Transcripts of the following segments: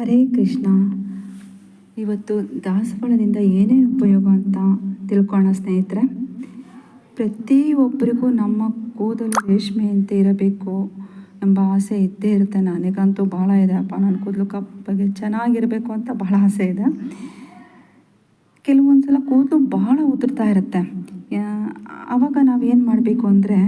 ಹರೇ ಕೃಷ್ಣ. ಇವತ್ತು ದಾಸವಾಳದಿಂದ ಏನೇನು ಉಪಯೋಗ ಅಂತ ತಿಳ್ಕೊಳ್ಳೋಣ ಸ್ನೇಹಿತರೆ. ಪ್ರತಿಯೊಬ್ಬರಿಗೂ ನಮ್ಮ ಕೂದಲು ರೇಷ್ಮೆಯಂತೆ ಇರಬೇಕು ಎಂಬ ಆಸೆ ಇದ್ದೇ ಇರುತ್ತೆ ನನಗಂತೂ ಭಾಳ ಇದೆ. ಅಪ್ಪ, ನನ್ನ ಕೂದಲು ಕಪ್ಪಗೆ ಚೆನ್ನಾಗಿರಬೇಕು ಅಂತ ಭಾಳ ಆಸೆ ಇದೆ. ಕೆಲವೊಂದು ಸಲ ಕೂದಲು ಭಾಳ ಉದುರ್ತಾ ಇರುತ್ತೆ. ಆವಾಗ ನಾವೇನು ಮಾಡಬೇಕು ಅಂದರೆ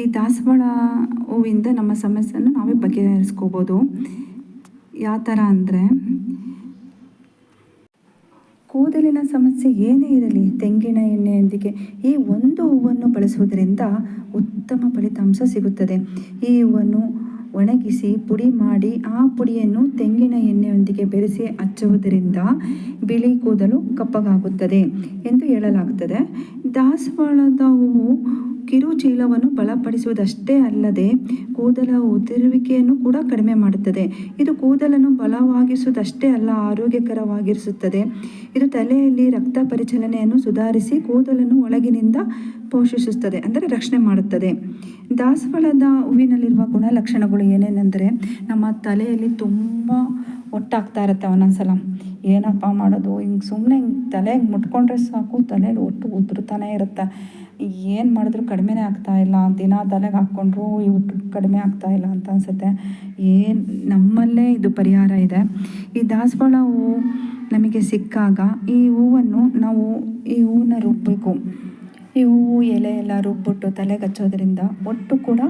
ಈ ದಾಸವಾಳ ಹೂವಿಂದ ನಮ್ಮ ಸಮಸ್ಯೆಯನ್ನು ನಾವೇ ಬಗೆಹರಿಸ್ಕೋಬೋದು. ಯಾವ ಥರ ಅಂದರೆ, ಕೂದಲಿನ ಸಮಸ್ಯೆ ಏನೇ ಇರಲಿ, ತೆಂಗಿನ ಎಣ್ಣೆಯೊಂದಿಗೆ ಈ ಒಂದು ಹೂವನ್ನು ಬಳಸುವುದರಿಂದ ಉತ್ತಮ ಫಲಿತಾಂಶ ಸಿಗುತ್ತದೆ. ಈ ಹೂವನ್ನು ಒಣಗಿಸಿ, ಪುಡಿ ಮಾಡಿ, ಆ ಪುಡಿಯನ್ನು ತೆಂಗಿನ ಎಣ್ಣೆಯೊಂದಿಗೆ ಬೆರೆಸಿ ಹಚ್ಚುವುದರಿಂದ ಬಿಳಿ ಕೂದಲು ಕಪ್ಪಗಾಗುತ್ತದೆ ಎಂದು ಹೇಳಲಾಗುತ್ತದೆ. ದಾಸವಾಳದ ಹೂವು ಕಿರುಚೀಲವನ್ನು ಬಲಪಡಿಸುವುದಷ್ಟೇ ಅಲ್ಲದೆ ಕೂದಲ ಉದುರುವಿಕೆಯನ್ನು ಕೂಡ ಕಡಿಮೆ ಮಾಡುತ್ತದೆ. ಇದು ಕೂದಲನ್ನು ಬಲವಾಗಿಸುವುದಷ್ಟೇ ಅಲ್ಲ, ಆರೋಗ್ಯಕರವಾಗಿರಿಸುತ್ತದೆ. ಇದು ತಲೆಯಲ್ಲಿ ರಕ್ತ ಪರಿಚಲನೆಯನ್ನು ಸುಧಾರಿಸಿ ಕೂದಲನ್ನು ಒಳಗಿನಿಂದ ಪೋಷಿಸುತ್ತದೆ, ಅಂದರೆ ರಕ್ಷಣೆ ಮಾಡುತ್ತದೆ. ದಾಸವಾಳದ ಹೂವಿನಲ್ಲಿರುವ ಗುಣಲಕ್ಷಣಗಳು ಏನೇನೆಂದರೆ, ನಮ್ಮ ತಲೆಯಲ್ಲಿ ತುಂಬ ಒಟ್ಟಾಗ್ತಾ ಇರುತ್ತೆ ಒಂದೊಂದ್ಸಲ ಏನಪ್ಪ ಮಾಡೋದು, ಹಿಂಗೆ ಸುಮ್ಮನೆ ಹಿಂಗೆ ತಲೆ ಮುಟ್ಕೊಂಡ್ರೆ ಸಾಕು ತಲೆಯಲ್ಲಿ ಒಟ್ಟು ಉದುರ್ತಾನೆ ಇರುತ್ತೆ. ಏನು ಮಾಡಿದ್ರು ಕಡಿಮೆನೇ ಆಗ್ತಾಯಿಲ್ಲ ದಿನ ತಲೆಗೆ ಹಾಕ್ಕೊಂಡ್ರು ಇವು ಕಡಿಮೆ ಆಗ್ತಾಯಿಲ್ಲ ಅಂತ ಅನಿಸುತ್ತೆ. ಏನು ನಮ್ಮಲ್ಲೇ ಇದು ಪರಿಹಾರ ಇದೆ. ಈ ದಾಸವಾಳ ಹೂವು ನಮಗೆ ಸಿಕ್ಕಾಗ ಈ ಹೂವನ್ನು ನಾವು ಈ ಹೂವನ್ನ ರುಬ್ಬಬೇಕು ಈ ಹೂವು ಎಲೆ ಎಲ್ಲ ರುಬ್ಬಿಟ್ಟು ತಲೆಗೆ ಹಚ್ಚೋದ್ರಿಂದ ಒಟ್ಟು ಕೂಡ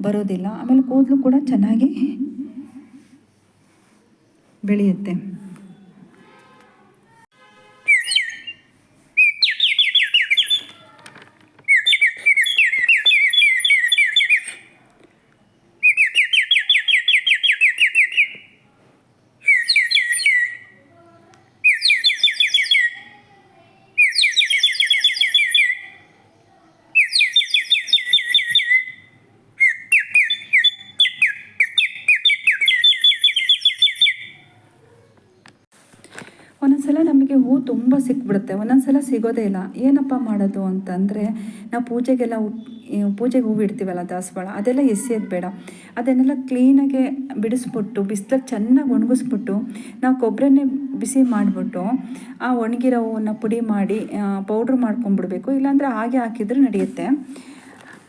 ಬರೋದಿಲ್ಲ. ಆಮೇಲೆ ಕೂದಲು ಕೂಡ ಚೆನ್ನಾಗಿ ಬೆಳೆಯುತ್ತೆ. ಒಂದೊಂದ್ಸಲ ನಮಗೆ ಹೂ ತುಂಬ ಸಿಕ್ಬಿಡುತ್ತೆ. ಒಂದೊಂದ್ಸಲ ಸಿಗೋದೇ ಇಲ್ಲ. ಏನಪ್ಪ ಮಾಡೋದು ಅಂತಂದರೆ, ನಾವು ಪೂಜೆಗೆಲ್ಲ ಪೂಜೆಗೆ ಹೂವು ಇಡ್ತೀವಲ್ಲ ದಾಸವಾಳ, ಅದೆಲ್ಲ ಎಸೆಯೋದು ಬೇಡ. ಅದನ್ನೆಲ್ಲ ಕ್ಲೀನಾಗೆ ಬಿಡಿಸ್ಬಿಟ್ಟು, ಬಿಸ್ಲಲ್ಲಿ ಚೆನ್ನಾಗಿ ಒಣಗಿಸ್ಬಿಟ್ಟು, ನಾವು ಕೊಬ್ಬರನ್ನೇ ಬಿಸಿ ಮಾಡಿಬಿಟ್ಟು, ಆ ಒಣಗಿರೋ ಹೂವನ್ನು ಪುಡಿ ಮಾಡಿ ಪೌಡ್ರ್ ಮಾಡ್ಕೊಂಬಿಡ್ಬೇಕು. ಇಲ್ಲಾಂದರೆ ಹಾಗೆ ಹಾಕಿದ್ರೆ ನಡೆಯುತ್ತೆ.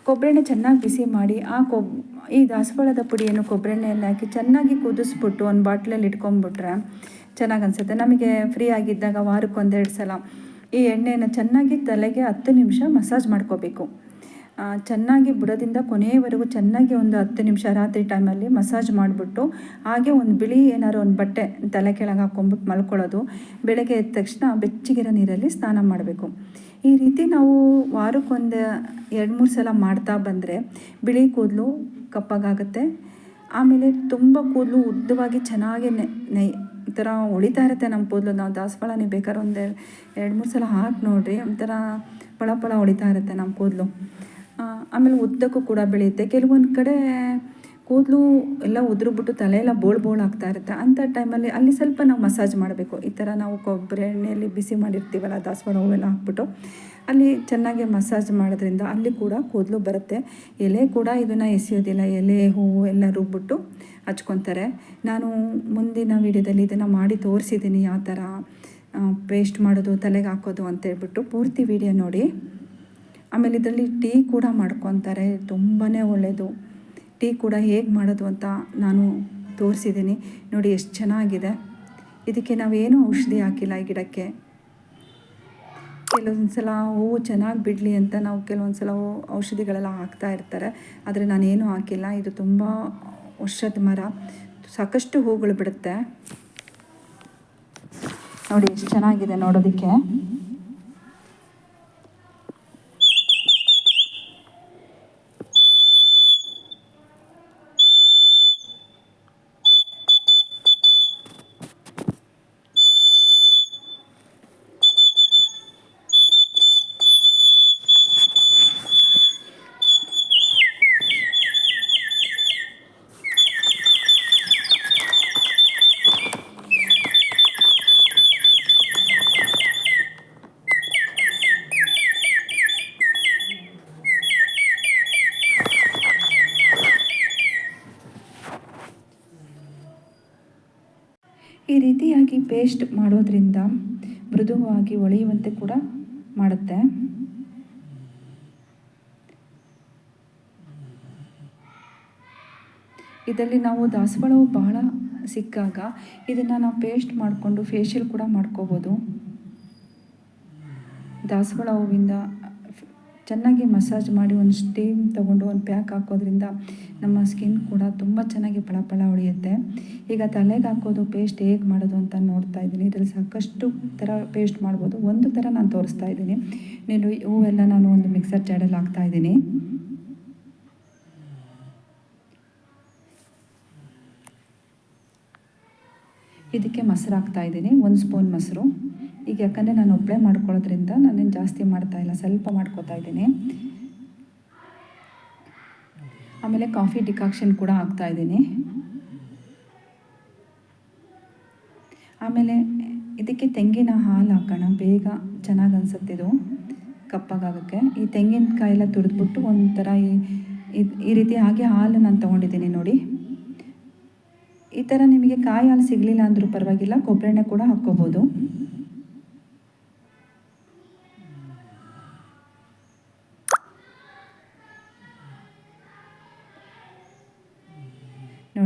ಕೊಬ್ಬರೆಣ್ಣೆ ಚೆನ್ನಾಗಿ ಬಿಸಿ ಮಾಡಿ, ಆ ಕೊಬ್, ಈ ದಾಸವಾಳದ ಪುಡಿಯನ್ನು ಕೊಬ್ಬರೆಣ್ಣೆಯಲ್ಲಿ ಹಾಕಿ ಚೆನ್ನಾಗಿ ಕುದಿಸ್ಬಿಟ್ಟು ಒಂದು ಬಾಟ್ಲಲ್ಲಿ ಇಟ್ಕೊಂಡ್ಬಿಟ್ರೆ ಚೆನ್ನಾಗಿ ಅನಿಸುತ್ತೆ ನಮಗೆ ಫ್ರೀ ಆಗಿದ್ದಾಗ ವಾರಕ್ಕೆ ಒಂದೆರಡು ಸಲ ಈ ಎಣ್ಣೆಯನ್ನು ಚೆನ್ನಾಗಿ ತಲೆಗೆ ಹತ್ತು ನಿಮಿಷ ಮಸಾಜ್ ಮಾಡ್ಕೋಬೇಕು. ಚೆನ್ನಾಗಿ ಬುಡದಿಂದ ಕೊನೆಯವರೆಗೂ ಚೆನ್ನಾಗಿ ಒಂದು ಹತ್ತು ನಿಮಿಷ ರಾತ್ರಿ ಟೈಮಲ್ಲಿ ಮಸಾಜ್ ಮಾಡಿಬಿಟ್ಟು ಹಾಗೆ ಒಂದು ಬಿಳಿ ಏನಾದ್ರು ಒಂದು ಬಟ್ಟೆ ತಲೆ ಕೆಳಗೆ ಹಾಕ್ಕೊಂಬಿಟ್ಟು ಮಲ್ಕೊಳ್ಳೋದು. ಬೆಳಗ್ಗೆ ಎದ್ದ ತಕ್ಷಣ ಬೆಚ್ಚಗಿರೋ ನೀರಲ್ಲಿ ಸ್ನಾನ ಮಾಡಬೇಕು. ಈ ರೀತಿ ನಾವು ವಾರಕ್ಕೊಂದು ಎರಡು ಮೂರು ಸಲ ಮಾಡ್ತಾ ಬಂದರೆ ಬಿಳಿ ಕೂದಲು ಕಪ್ಪಗಾಗುತ್ತೆ ಆಮೇಲೆ ತುಂಬ ಕೂದಲು ಉದ್ದವಾಗಿ ಚೆನ್ನಾಗಿ ಈ ಥರ ಹೊಳಿತಾ ಇರುತ್ತೆ ನಮ್ಮ ಕೂದಲು ನಾವು ದಾಸವಾಳ ನೀವು ಬೇಕಾದ್ರೆ ಒಂದು ಎರಡು, ಮೂರು ಸಲ ಹಾಕಿ ನೋಡಿರಿ, ಒಂಥರ ಪಳ ಪಳ ಹೊಳಿತಾ ಇರುತ್ತೆ ನಮ್ಮ ಕೂದಲು ಆಮೇಲೆ ಉದ್ದಕ್ಕೂ ಕೂಡ ಬೆಳೆಯುತ್ತೆ. ಕೆಲವೊಂದು ಕಡೆ ಕೂದಲು ಎಲ್ಲ ಉದುರುಬಿಟ್ಟು ತಲೆ ಎಲ್ಲ ಬೋಳ್ ಬೋಳ್ ಆಗ್ತಾ ಇರುತ್ತೆ. ಅಂಥ ಟೈಮಲ್ಲಿ ಅಲ್ಲಿ ಸ್ವಲ್ಪ ನಾವು ಮಸಾಜ್ ಮಾಡಬೇಕು. ಈ ಥರ ನಾವು ಕೊಬ್ಬರಿ ಎಣ್ಣೆಯಲ್ಲಿ ಬಿಸಿ ಮಾಡಿರ್ತೀವಲ್ಲ ದಾಸವಾಳ ಹೂವೆಲ್ಲ ಹಾಕ್ಬಿಟ್ಟು. ಅಲ್ಲಿ ಚೆನ್ನಾಗಿ ಮಸಾಜ್ ಮಾಡೋದ್ರಿಂದ ಅಲ್ಲಿ ಕೂಡ ಕೂದಲು ಬರುತ್ತೆ. ಎಲೆ ಕೂಡ ಇದನ್ನು ಎಸೆಯೋದಿಲ್ಲ. ಎಲೆ, ಹೂವು ಎಲ್ಲ ರುಬ್ಬಿಟ್ಟು ಹಚ್ಕೊತಾರೆ. ನಾನು ಮುಂದಿನ ವೀಡಿಯೋದಲ್ಲಿ ಇದನ್ನು ಮಾಡಿ ತೋರಿಸಿದ್ದೀನಿ ಯಾವ ಥರ ಪೇಸ್ಟ್ ಮಾಡೋದು, ತಲೆಗೆ ಹಾಕೋದು ಅಂತೇಳ್ಬಿಟ್ಟು ಪೂರ್ತಿ ವೀಡಿಯೋ ನೋಡಿ. ಆಮೇಲೆ ಇದರಲ್ಲಿ ಟೀ ಕೂಡ ಮಾಡ್ಕೊತಾರೆ. ತುಂಬಾ ಒಳ್ಳೆಯದು ಟೀ ಕೂಡ ಹೇಗೆ ಮಾಡೋದು ಅಂತ ನಾನು ತೋರಿಸಿದ್ದೀನಿ. ನೋಡಿ, ಎಷ್ಟು ಚೆನ್ನಾಗಿದೆ. ಇದಕ್ಕೆ ನಾವೇನು ಔಷಧಿ ಹಾಕಿಲ್ಲ ಈ ಗಿಡಕ್ಕೆ. ಕೆಲವೊಂದು ಸಲ ಹೂವು ಚೆನ್ನಾಗಿ ಬಿಡಲಿ ಅಂತ ನಾವು ಕೆಲವೊಂದು ಸಲ ಔಷಧಿಗಳೆಲ್ಲ ಹಾಕ್ತಾ ಇರ್ತಾರೆ. ಆದರೆ ನಾನೇನು ಹಾಕಿಲ್ಲ. ಇದು ತುಂಬ ವರ್ಷದ ಮರ. ಸಾಕಷ್ಟು ಹೂಗಳು ಬಿಡುತ್ತೆ. ನೋಡಿ, ಎಷ್ಟು ಚೆನ್ನಾಗಿದೆ ನೋಡೋದಕ್ಕೆ. ಈ ರೀತಿಯಾಗಿ ಪೇಸ್ಟ್ ಮಾಡೋದ್ರಿಂದ ಮೃದುವಾಗಿ ಒಳೆಯುವಂತೆ ಕೂಡ ಮಾಡುತ್ತೆ. ಇದರಲ್ಲಿ ನಾವು ದಾಸವಾಳವು ಬಹಳ ಸಿಕ್ಕಾಗ ಇದನ್ನು ನಾವು ಪೇಸ್ಟ್ ಮಾಡಿಕೊಂಡು ಫೇಶಿಯಲ್ ಕೂಡ ಮಾಡ್ಕೋಬೋದು. ದಾಸವಾಳ ಹೂವಿಂದ, ಚೆನ್ನಾಗಿ ಮಸಾಜ್ ಮಾಡಿ ಒಂದು ಸ್ಟೀಮ್ ತಗೊಂಡು ಒಂದು ಪ್ಯಾಕ್ ಹಾಕೋದ್ರಿಂದ ನಮ್ಮ ಸ್ಕಿನ್ ಕೂಡ ತುಂಬ ಚೆನ್ನಾಗಿ ಫಳ ಹೊಳೆಯುತ್ತೆ ಈಗ ತಲೆಗೆ ಹಾಕೋದು ಪೇಸ್ಟ್ ಹೇಗೆ ಮಾಡೋದು ಅಂತ ನೋಡ್ತಾ ಇದ್ದೀನಿ. ಇದರಲ್ಲಿ ಸಾಕಷ್ಟು ಥರ ಪೇಸ್ಟ್ ಮಾಡ್ಬೋದು. ಒಂದು ಥರ ನಾನು ತೋರಿಸ್ತಾ ಇದ್ದೀನಿ. ನೀನು ಹೂವೆಲ್ಲ ನಾನು ಒಂದು ಮಿಕ್ಸರ್ ಜಾಡಲ್ಲಿ ಹಾಕ್ತಾ ಇದ್ದೀನಿ. ಇದಕ್ಕೆ ಮೊಸರು ಹಾಕ್ತಾ ಇದ್ದೀನಿ. ಒಂದು ಸ್ಪೂನ್ ಮೊಸರು. ಈಗ ಯಾಕಂದರೆ ನಾನು ಒಬ್ಬಳೇ ಮಾಡ್ಕೊಳ್ಳೋದ್ರಿಂದ ನಾನೇನು ಜಾಸ್ತಿ ಮಾಡ್ತಾ ಇಲ್ಲ. ಸ್ವಲ್ಪ ಮಾಡ್ಕೋತಾ ಇದ್ದೀನಿ. ಆಮೇಲೆ ಕಾಫಿ ಡಿಕಾಕ್ಷನ್ ಕೂಡ ಹಾಕ್ತಾ ಇದ್ದೀನಿ. ಆಮೇಲೆ ಇದಕ್ಕೆ ತೆಂಗಿನ ಹಾಲು ಹಾಕೋಣ. ಬೇಗ ಚೆನ್ನಾಗಿ ಅನ್ಸುತ್ತೆ ಇದು. ಕಪ್ಪಾಗಾಗಕ್ಕೆ. ಈ ತೆಂಗಿನಕಾಯಿ ಎಲ್ಲ ತುರಿದ್ಬಿಟ್ಟು ಒಂಥರ ಈ ಈ ರೀತಿ ಹಾಗೆ ಹಾಲು ನಾನು ತೊಗೊಂಡಿದ್ದೀನಿ ನೋಡಿ. ಈ ಥರ ನಿಮಗೆ ಕಾಯಿ ಹಾಲು ಸಿಗಲಿಲ್ಲ ಅಂದರೂ ಪರವಾಗಿಲ್ಲ ಕೊಬ್ಬರಿ ಕೂಡ ಹಾಕ್ಕೋಬೋದು.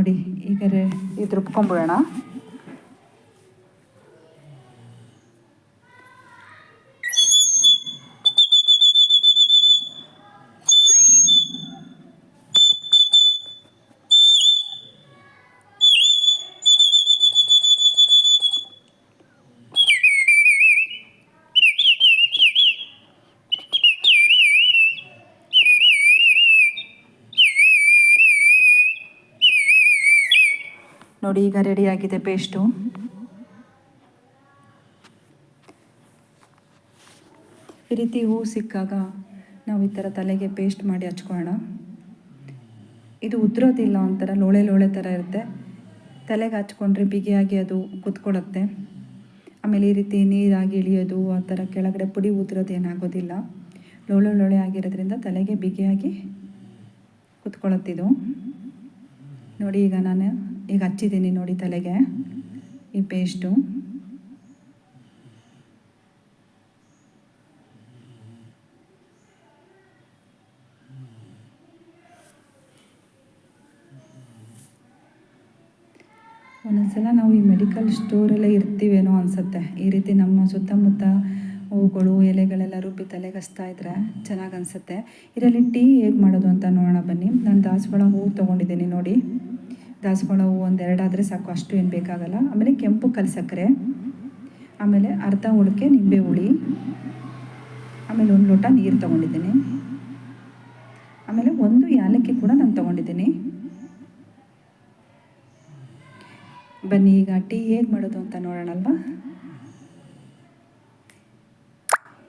ನೋಡಿ ಈಗ ಇದು ರುಬ್ಕೊಂಬಿಡೋಣ ನೋಡಿ, ಈಗ ರೆಡಿಯಾಗಿದೆ ಪೇಸ್ಟು ಈ ರೀತಿ ಹೂವು ಸಿಕ್ಕಾಗ ನಾವು ಈ ಥರ ತಲೆಗೆ ಪೇಸ್ಟ್ ಮಾಡಿ ಹಚ್ಕೊಳ್ಳೋಣ. ಇದು ಉದುರೋದಿಲ್ಲ ಒಂಥರ ಲೋಳೆ ಲೋಳೆ ಥರ ಇರುತ್ತೆ. ತಲೆಗೆ ಹಚ್ಕೊಂಡ್ರೆ ಬಿಗಿಯಾಗಿ ಅದು ಕುತ್ಕೊಳ್ಳುತ್ತೆ ಆಮೇಲೆ ಈ ರೀತಿ ನೀರಾಗಿ ಇಳಿಯೋದು, ಆ ಥರ ಕೆಳಗಡೆ ಪುಡಿ ಉದುರೋದು ಏನಾಗೋದಿಲ್ಲ. ಲೋಳೆ ಲೋಳೆ ಆಗಿರೋದ್ರಿಂದ ತಲೆಗೆ ಬಿಗಿಯಾಗಿ ಕುತ್ಕೊಳ್ಳುತ್ತಿದ್ದು ನೋಡಿ, ಈಗ ನಾನು ಈಗ ಹಚ್ಚಿದ್ದೀನಿ ನೋಡಿ ತಲೆಗೆ. ಈ ಪೇಸ್ಟು ಒಂದೊಂದ್ಸಲ ನಾವು ಈ ಮೆಡಿಕಲ್ ಸ್ಟೋರಲ್ಲೇ ಇರ್ತೀವೇನೋ ಅನಿಸುತ್ತೆ. ಈ ರೀತಿ ನಮ್ಮ ಸುತ್ತಮುತ್ತ ಹೂಗಳು, ಎಲೆಗಳೆಲ್ಲ ರುಬ್ಬಿ ತಲೆಗೆ ಇದ್ರೆ ಚೆನ್ನಾಗಿ ಅನಿಸುತ್ತೆ. ಇದರಲ್ಲಿ ಟೀ ಹೇಗೆ ಮಾಡೋದು ಅಂತ ನೋಡೋಣ ಬನ್ನಿ. ನಾನು ದಾಸವಾಳ ಹೂವು ತೊಗೊಂಡಿದ್ದೀನಿ ನೋಡಿ. ದಾಸವಾಳ ಹೂವು ಒಂದೆರಡಾದರೆ ಸಾಕು, ಅಷ್ಟು ಏನು ಬೇಕಾಗಲ್ಲ. ಆಮೇಲೆ ಕೆಂಪು ಕಲ್ಸಕ್ಕರೆ. ಆಮೇಲೆ ಅರ್ಧ ಉಳಿಕೆ ನಿಂಬೆ ಹುಳಿ. ಆಮೇಲೆ ಒಂದು ಲೋಟ ನೀರು ತೊಗೊಂಡಿದ್ದೀನಿ. ಆಮೇಲೆ ಒಂದು ಏಲಕ್ಕಿ ಕೂಡ ನಾನು ತೊಗೊಂಡಿದ್ದೀನಿ. ಬನ್ನಿ, ಈಗ ಟೀ ಹೇಗೆ ಮಾಡೋದು ಅಂತ ನೋಡೋಣಲ್ವಾ?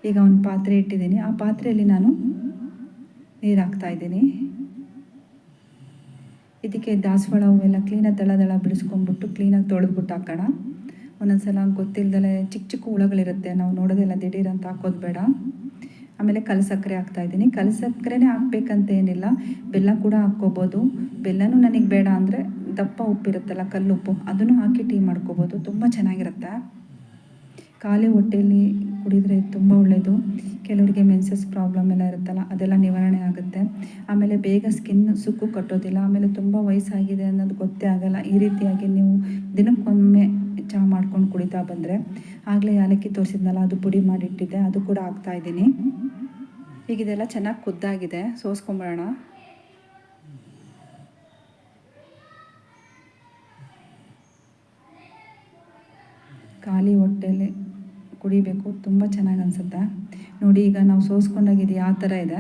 ಈಗ ಒಂದು ಪಾತ್ರೆ ಇಟ್ಟಿದ್ದೀನಿ. ಆ ಪಾತ್ರೆಯಲ್ಲಿ ನಾನು ನೀರು ಹಾಕ್ತಾ ಇದ್ದೀನಿ. ಇದಕ್ಕೆ ದಾಸವಾಳ ಹೂವೆಲ್ಲ ಕ್ಲೀನಾಗಿ ದಳ ದಳ ಬಿಡಿಸ್ಕೊಂಡ್ಬಿಟ್ಟು ಕ್ಲೀನಾಗಿ ತೊಳೆದ್ಬಿಟ್ಟು ಹಾಕೋಣ. ಒಂದೊಂದು ಸಲ ಗೊತ್ತಿಲ್ಲದಲೆ ಚಿಕ್ಕ ಚಿಕ್ಕ ಹುಳಗಳಿರುತ್ತೆ, ನಾವು ನೋಡೋದೆಲ್ಲ ದಿಢೀರ್ ಅಂತ ಹಾಕೋದು ಬೇಡ. ಆಮೇಲೆ ಕಲಸಕ್ಕರೆ ಹಾಕ್ತಾಯಿದ್ದೀನಿ ಕಲಸಕ್ಕರೆನೇ ಹಾಕ್ಬೇಕಂತ ಏನಿಲ್ಲ, ಬೆಲ್ಲ ಕೂಡ ಹಾಕ್ಕೋಬೋದು. ಬೆಲ್ಲನೂ ನನಗೆ ಬೇಡ ಅಂದರೆ ದಪ್ಪ ಉಪ್ಪಿರುತ್ತಲ್ಲ ಕಲ್ಲುಪ್ಪು ಅದನ್ನು ಹಾಕಿ ಟೀ ಮಾಡ್ಕೋಬೋದು. ತುಂಬ ಚೆನ್ನಾಗಿರುತ್ತೆ. ಖಾಲಿ ಹೊಟ್ಟೆಯಲ್ಲಿ ಕುಡಿದರೆ ತುಂಬ ಒಳ್ಳೆಯದು ಕೆಲವರಿಗೆ ಮೆನ್ಸಸ್ ಪ್ರಾಬ್ಲಮ್ ಎಲ್ಲ ಇರುತ್ತಲ್ಲ, ಅದೆಲ್ಲ ನಿವಾರಣೆ ಆಗುತ್ತೆ. ಆಮೇಲೆ ಬೇಗ ಸ್ಕಿನ್ ಸುಕ್ಕು ಕಟ್ಟೋದಿಲ್ಲ, ಆಮೇಲೆ ತುಂಬ ವಯಸ್ಸಾಗಿದೆ ಅನ್ನೋದು ಗೊತ್ತೇ ಆಗಲ್ಲ. ಈ ರೀತಿಯಾಗಿ ನೀವು ದಿನಕ್ಕೊಮ್ಮೆ ಚಹಾ ಮಾಡ್ಕೊಂಡು ಕುಡಿತಾ ಬಂದರೆ, ಆಗಲೇ ಯಾಲಕ್ಕಿ ತೋರಿಸಿದ್ನಲ್ಲ, ಅದು ಪುಡಿ ಮಾಡಿಟ್ಟಿದ್ದೆ, ಅದು ಕೂಡ ಇದ್ದೀನಿ. ಈಗ ಇದೆಲ್ಲ ಚೆನ್ನಾಗಿ ಕುದ್ದಾಗಿದೆ, ಸೋಸ್ಕೊಂಬರೋಣ. ಖಾಲಿ ಹೊಟ್ಟೆಯಲ್ಲಿ ಕುಡಿಬೇಕು, ತುಂಬ ಚೆನ್ನಾಗಿ ಅನಿಸುತ್ತೆ? ನೋಡಿ, ಈಗ ನಾವು ಸೋಸ್ಕೊಂಡಾಗಿದೆ ಆ ಥರ ಇದೆ?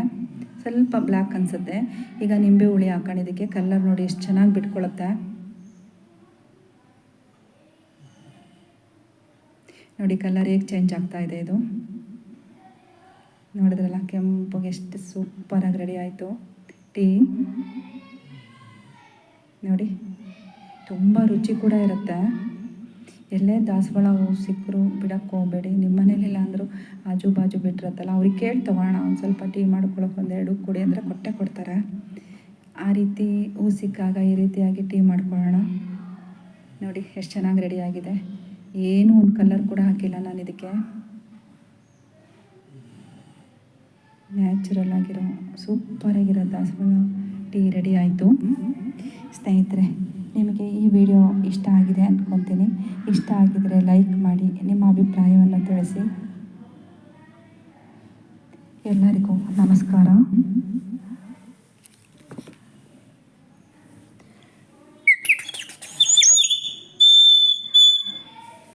ಸ್ವಲ್ಪ ಬ್ಲ್ಯಾಕ್ ಅನಿಸುತ್ತೆ. ಈಗ ನಿಂಬೆ ಹುಳಿ ಹಾಕೊಂಡಿದ್ದಕ್ಕೆ ಕಲ್ಲರ್ ನೋಡಿ, ಎಷ್ಟು ಚೆನ್ನಾಗಿ ಬಿಟ್ಕೊಳುತ್ತೆ. ನೋಡಿ, ಕಲರ್ ಹೇಗೆ ಚೇಂಜ್ ಆಗ್ತಾ ಇದೆ ಇದು. ನೋಡಿದ್ರಲ್ಲ, ಕೆಂಪಗೆ ಎಷ್ಟು ಸೂಪರಾಗಿ ರೆಡಿ ಆಯಿತು. ಟೀ. ನೋಡಿ, ತುಂಬ ರುಚಿ ಕೂಡ ಇರುತ್ತೆ. ಎಲ್ಲೇ ದಾಸವಾಳ ಹೂವು ಸಿಕ್ಕರು ಬಿಡಕ್ಕೆ ಹೋಗಬೇಡಿ. ನಿಮ್ಮ ಮನೇಲಿಲ್ಲ ಅಂದರೂ ಆಜು ಬಾಜು ಬಿಟ್ಟಿರತ್ತಲ್ಲ, ಅವ್ರಿಗೆ ಕೇಳಿ ತೊಗೊಳೋಣ ಒಂದು ಸ್ವಲ್ಪ ಟೀ ಮಾಡ್ಕೊಳಕ್ಕೆ ಒಂದೆರಡು ಕುಡಿ ಅಂದರೆ ಕೊಟ್ಟೆ ಕೊಡ್ತಾರೆ. ಆ ರೀತಿ ಹೂ ಸಿಕ್ಕಾಗ ಈ ರೀತಿಯಾಗಿ ಟೀ ಮಾಡ್ಕೊಳ್ಳೋಣ. ನೋಡಿ, ಎಷ್ಟು ಚೆನ್ನಾಗಿ ರೆಡಿ ಆಗಿದೆ. ಏನೂ ಒಂದು ಕಲರ್ ಕೂಡ ಹಾಕಿಲ್ಲ ನಾನು ಇದಕ್ಕೆ ನ್ಯಾಚುರಲ್ ಆಗಿರೋ ಸೂಪರಾಗಿರೋ ದಾಸವಾಳ ಟೀ ರೆಡಿ ಆಯಿತು. ಸ್ನೇಹಿತರೆ ನಿಮಗೆ ಈ ವಿಡಿಯೋ ಇಷ್ಟ ಆಗಿದೆ ಅಂದ್ಕೊತೀನಿ ಇಷ್ಟ ಆಗಿದರೆ ಲೈಕ್ ಮಾಡಿ, ನಿಮ್ಮ ಅಭಿಪ್ರಾಯವನ್ನು ತಿಳಿಸಿ. ಎಲ್ಲರಿಗೂ ನಮಸ್ಕಾರ.